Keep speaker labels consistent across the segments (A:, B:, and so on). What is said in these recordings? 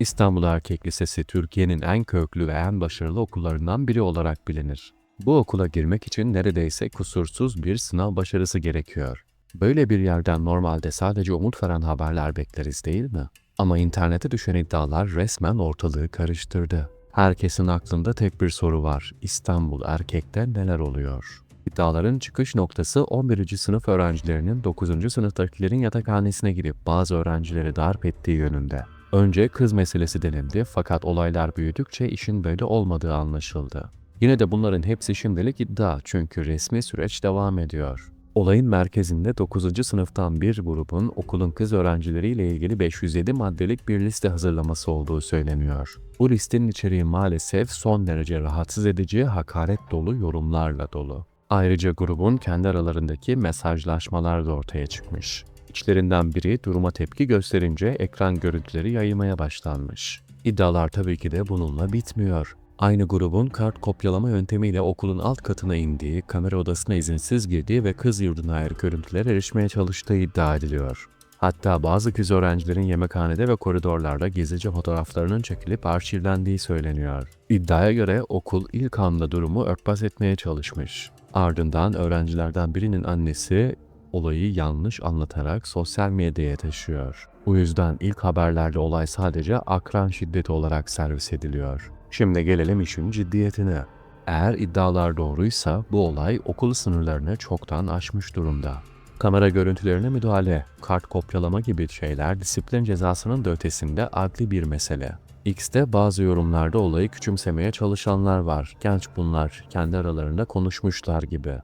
A: İstanbul Erkek Lisesi Türkiye'nin en köklü ve en başarılı okullarından biri olarak bilinir. Bu okula girmek için neredeyse kusursuz bir sınav başarısı gerekiyor. Böyle bir yerden normalde sadece umut veren haberler bekleriz değil mi? Ama internete düşen iddialar resmen ortalığı karıştırdı. Herkesin aklında tek bir soru var. İstanbul Erkek'te neler oluyor? İddiaların çıkış noktası 11. sınıf öğrencilerinin 9. sınıftakilerin yatakhanesine girip bazı öğrencileri darp ettiği yönünde. Önce kız meselesi denildi fakat olaylar büyüdükçe işin böyle olmadığı anlaşıldı. Yine de bunların hepsi şimdilik iddia çünkü resmi süreç devam ediyor. Olayın merkezinde 9. sınıftan bir grubun okulun kız öğrencileriyle ilgili 507 maddelik bir liste hazırlaması olduğu söyleniyor. Bu listenin içeriği maalesef son derece rahatsız edici, hakaret dolu yorumlarla dolu. Ayrıca grubun kendi aralarındaki mesajlaşmalar da ortaya çıkmış. İçlerinden biri duruma tepki gösterince ekran görüntüleri yayılmaya başlanmış. İddialar tabii ki de bununla bitmiyor. Aynı grubun kart kopyalama yöntemiyle okulun alt katına indiği, kamera odasına izinsiz girdiği ve kız yurduna ait görüntülere erişmeye çalıştığı iddia ediliyor. Hatta bazı kız öğrencilerin yemekhanede ve koridorlarda gizlice fotoğraflarının çekilip arşivlendiği söyleniyor. İddiaya göre okul ilk anda durumu örtbas etmeye çalışmış. Ardından öğrencilerden birinin annesi olayı yanlış anlatarak sosyal medyaya taşıyor. Bu yüzden ilk haberlerde olay sadece akran şiddeti olarak servis ediliyor. Şimdi gelelim işin ciddiyetine. Eğer iddialar doğruysa bu olay okul sınırlarını çoktan aşmış durumda. Kamera görüntülerine müdahale, kart kopyalama gibi şeyler disiplin cezasının da ötesinde adli bir mesele. X'te bazı yorumlarda olayı küçümsemeye çalışanlar var. Genç bunlar, kendi aralarında konuşmuşlar gibi.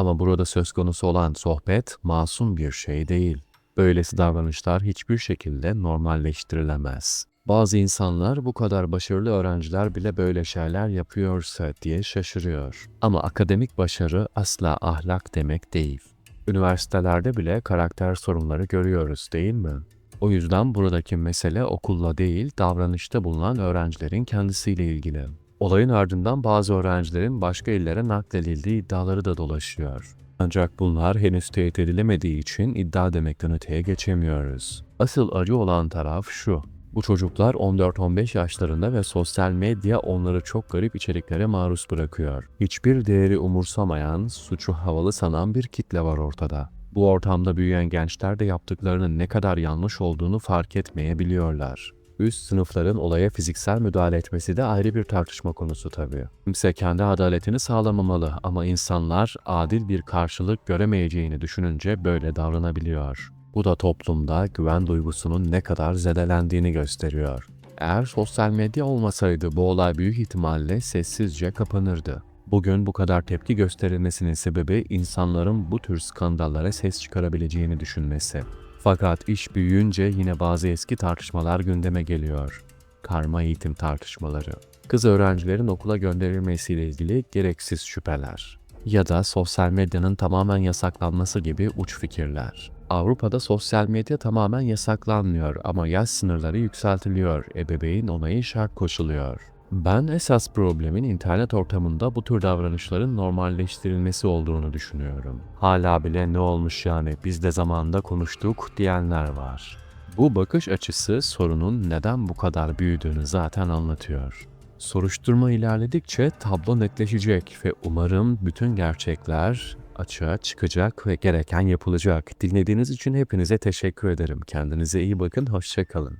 A: Ama burada söz konusu olan sohbet masum bir şey değil. Böylesi davranışlar hiçbir şekilde normalleştirilemez. Bazı insanlar bu kadar başarılı öğrenciler bile böyle şeyler yapıyorsa diye şaşırıyor. Ama akademik başarı asla ahlak demek değil. Üniversitelerde bile karakter sorunları görüyoruz değil mi? O yüzden buradaki mesele okulla değil, davranışta bulunan öğrencilerin kendisiyle ilgili. Olayın ardından bazı öğrencilerin başka illere nakledildiği iddiaları da dolaşıyor. Ancak bunlar henüz teyit edilemediği için iddia demekten öteye geçemiyoruz. Asıl acı olan taraf şu. Bu çocuklar 14-15 yaşlarında ve sosyal medya onları çok garip içeriklere maruz bırakıyor. Hiçbir değeri umursamayan, suçu havalı sanan bir kitle var ortada. Bu ortamda büyüyen gençler de yaptıklarının ne kadar yanlış olduğunu fark etmeyebiliyorlar. Üst sınıfların olaya fiziksel müdahale etmesi de ayrı bir tartışma konusu tabii. Kimse kendi adaletini sağlamamalı ama insanlar adil bir karşılık göremeyeceğini düşününce böyle davranabiliyor. Bu da toplumda güven duygusunun ne kadar zedelendiğini gösteriyor. Eğer sosyal medya olmasaydı bu olay büyük ihtimalle sessizce kapanırdı. Bugün bu kadar tepki gösterilmesinin sebebi insanların bu tür skandallara ses çıkarabileceğini düşünmesi. Fakat iş büyüyünce yine bazı eski tartışmalar gündeme geliyor. Karma eğitim tartışmaları. Kız öğrencilerin okula gönderilmesiyle ilgili gereksiz şüpheler. Ya da sosyal medyanın tamamen yasaklanması gibi uç fikirler. Avrupa'da sosyal medya tamamen yasaklanmıyor ama yaş sınırları yükseltiliyor, ebeveyn onayı şart koşuluyor. Ben esas problemin internet ortamında bu tür davranışların normalleştirilmesi olduğunu düşünüyorum. Hala bile ne olmuş yani biz de zamanında konuştuk diyenler var. Bu bakış açısı sorunun neden bu kadar büyüdüğünü zaten anlatıyor. Soruşturma ilerledikçe tablo netleşecek ve umarım bütün gerçekler açığa çıkacak ve gereken yapılacak. Dinlediğiniz için hepinize teşekkür ederim. Kendinize iyi bakın, hoşçakalın.